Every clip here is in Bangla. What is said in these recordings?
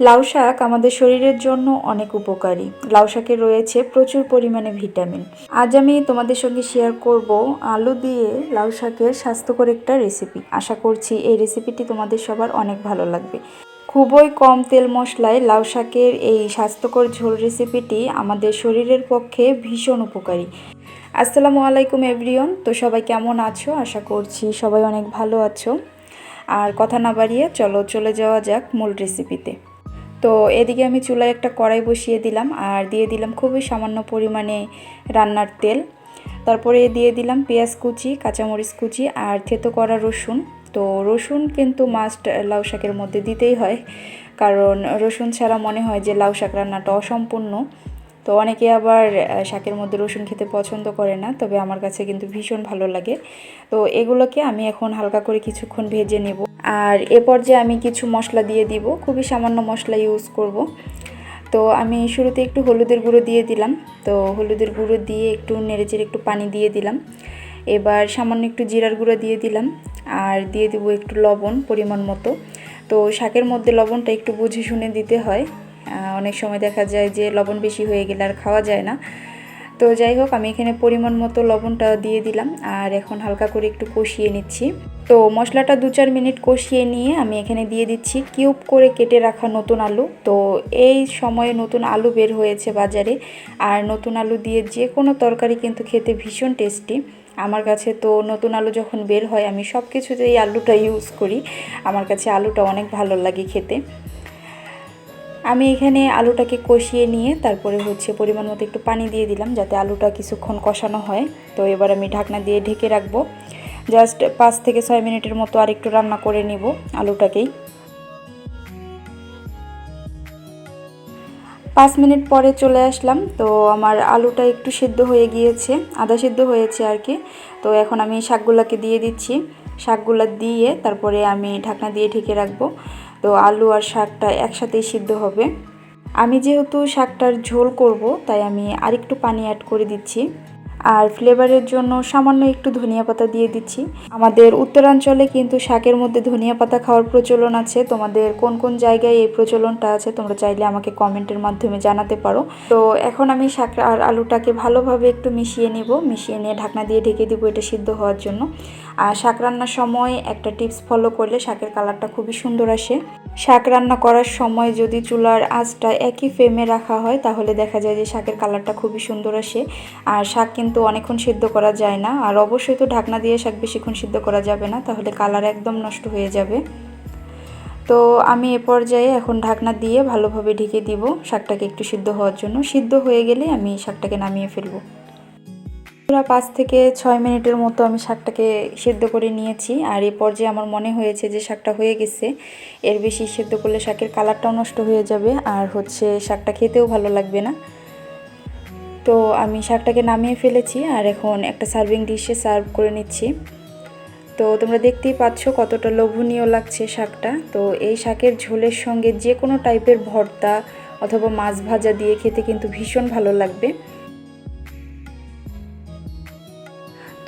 লাউ শাক আমাদের শরীরের জন্য অনেক উপকারী। লাউ শাকে রয়েছে প্রচুর পরিমাণে ভিটামিন। আজ আমি তোমাদের সঙ্গে শেয়ার করব আলু দিয়ে লাউ শাকের স্বাস্থ্যকর একটা রেসিপি আশা করছি এই রেসিপিটি তোমাদের সবার অনেক ভালো লাগবে। খুবই কম তেল মশলায় লাউ শাকের এই স্বাস্থ্যকর ঝোল রেসিপিটি আমাদের শরীরের পক্ষে ভীষণ উপকারী। আসসালামু আলাইকুম এভরিওন তো সবাই কেমন আছো? আশা করছি সবাই অনেক ভালো আছো। আর কথা না বাড়িয়ে চলো, চলে যাওয়া যাক মূল রেসিপিতে তো এদিকে আমি চুলায় একটা কড়াই বসিয়ে দিলাম আর দিয়ে দিলাম খুবই সামান্য পরিমাণে রান্নার তেল। তারপরে দিয়ে দিলাম পেঁয়াজ কুচি, কাঁচামরিচ কুচি আর থেতো করা রসুন। তো রসুন কিন্তু মাস্ট লাউ শাকের মধ্যে দিতেই হয়, কারণ রসুন ছাড়া মনে হয় যে লাউ শাক রান্নাটা অসম্পূর্ণ। তো অনেকে আবার শাকের মধ্যে রসুন খেতে পছন্দ করে না, তবে আমার কাছে কিন্তু ভীষণ ভালো লাগে। তো এগুলোকে আমি এখন হালকা করে কিছুক্ষণ ভেজে নেব। আর এ পর্যায়ে আমি কিছু মশলা দিয়ে দিব। খুবই সামান্য মশলা ইউজ করব। তো আমি শুরুতে একটু হলুদের গুঁড়ো দিয়ে দিলাম। তো হলুদের গুঁড়ো দিয়ে একটু নেড়েচেড়ে একটু পানি দিয়ে দিলাম। এবার সামান্য একটু জিরার গুঁড়ো দিয়ে দিলাম। আর দিয়ে দেবো একটু লবণ পরিমাণ মতো। তো শাকের মধ্যে লবণটা একটু বুঝে শুনে দিতে হয়। অনেক সময় দেখা যায় যে লবণ বেশি হয়ে গেলে আর খাওয়া যায় না। তো যাই হোক, আমি এখানে পরিমাণ মতো লবণটা দিয়ে দিলাম আর এখন হালকা করে একটু কষিয়ে নিচ্ছি। তো মশলাটা দু চার মিনিট কষিয়ে নিয়ে আমি এখানে দিয়ে দিচ্ছি কিউব করে কেটে রাখা নতুন আলু। তো এই সময়ে নতুন আলু বের হয়েছে বাজারে আর নতুন আলু দিয়ে যে কোনো তরকারি কিন্তু খেতে ভীষণ টেস্টি। আমার কাছে তো নতুন আলু যখন বের হয়, আমি সব কিছুতে এই আলুটা ইউজ করি। আমার কাছে আলুটা অনেক ভালো লাগে খেতে। আমি এখানে আলুটাকে কষিয়ে নিয়ে তারপরে হচ্ছে পরিমাণ মতো একটু পানি দিয়ে দিলাম যাতে আলুটা কিছুক্ষণ কষানো হয়। তো এবার আমি ঢাকনা দিয়ে ঢেকে রাখব। জাস্ট পাঁচ থেকে ছয় মিনিটের মতো আর একটু রান্না করে নিব আলুটাকেই। পাঁচ মিনিট পরে চলে আসলাম। তো আমার আলুটা একটু সিদ্ধ হয়ে গিয়েছে, আদা সিদ্ধ হয়েছে আর কি। তো এখন আমি শাকগুলোকে দিয়ে দিচ্ছি। শাকগুলো দিয়ে তারপরে আমি ঢাকনা দিয়ে ঢেকে রাখব। তো আলু আর শাকটা একসাথেই সিদ্ধ হবে। আমি যেহেতু শাকটার ঝোল করব, তাই আমি আরেকটু পানি অ্যাড করে দিচ্ছি। আর ফ্লেভারের জন্য সামান্য একটু ধনিয়া পাতা দিয়ে দিচ্ছি। আমাদের উত্তরাঞ্চলে কিন্তু শাকের মধ্যে ধনিয়া পাতা খাওয়ার প্রচলন আছে। তোমাদের কোন কোন জায়গায় এই প্রচলনটা আছে তোমরা চাইলে আমাকে কমেন্টের মাধ্যমে জানাতে পারো। তো এখন আমি শাক আর আলুটাকে ভালোভাবে একটু মিশিয়ে নিব। মিশিয়ে নিয়ে ঢাকনা দিয়ে ঢেকে দিব এটা সিদ্ধ হওয়ার জন্য। আর শাক রান্নার সময় একটা টিপস ফলো করলে শাকের কালারটা খুবই সুন্দর আসে। শাক রান্না করার সময় যদি চুলার আঁচটা একই ফ্রেমে রাখা হয় তাহলে দেখা যায় যে শাকের কালারটা খুবই সুন্দর আসে। আর শাক কিন্তু অনেকক্ষণ সিদ্ধ করা যায় না। আর অবশ্যই তো ঢাকনা দিয়ে শাক বেশিক্ষণ সিদ্ধ করা যাবে না, তাহলে কালার একদম নষ্ট হয়ে যাবে। তো আমি এ পর্যায়ে এখন ঢাকনা দিয়ে ভালোভাবে ঢেকে দিব শাকটাকে একটু সিদ্ধ হওয়ার জন্য। সিদ্ধ হয়ে গেলে আমি শাকটাকে নামিয়ে ফেলব। পুরো পাঁচ থেকে ছয় মিনিটের মতো আমি শাকটাকে সেদ্ধ করে নিয়েছি। আর এই পর্যায়ে আমার মনে হয়েছে যে শাকটা হয়ে গেছে, এর বেশি সেদ্ধ করলে শাকের কালারটাও নষ্ট হয়ে যাবে। আর হচ্ছে শাকটা খেতেও ভালো লাগবে না। তো আমি শাকটাকে নামিয়ে ফেলেছি আর এখন একটা সার্ভিং ডিশে সার্ভ করে নিচ্ছি। তো তোমরা দেখতেই পাচ্ছ কতটা লোভনীয় লাগছে শাকটা। তো এই শাকের ঝোলের সঙ্গে যে কোনো টাইপের ভর্তা অথবা মাছ ভাজা দিয়ে খেতে কিন্তু ভীষণ ভালো লাগবে।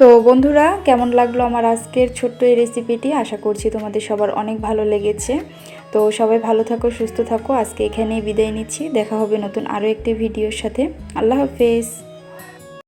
তো বন্ধুরা, কেমন লাগল আমার আজকের ছোট্ট এই রেসিপিটি আশা করছি তোমাদের সবার অনেক ভালো লেগেছে। তো সবাই ভালো থাকো, সুস্থ থাকো। আজকে এখানেই বিদায় নিচ্ছি। দেখা হবে নতুন আরও একটি ভিডিওর সাথে। আল্লাহ হাফেজ।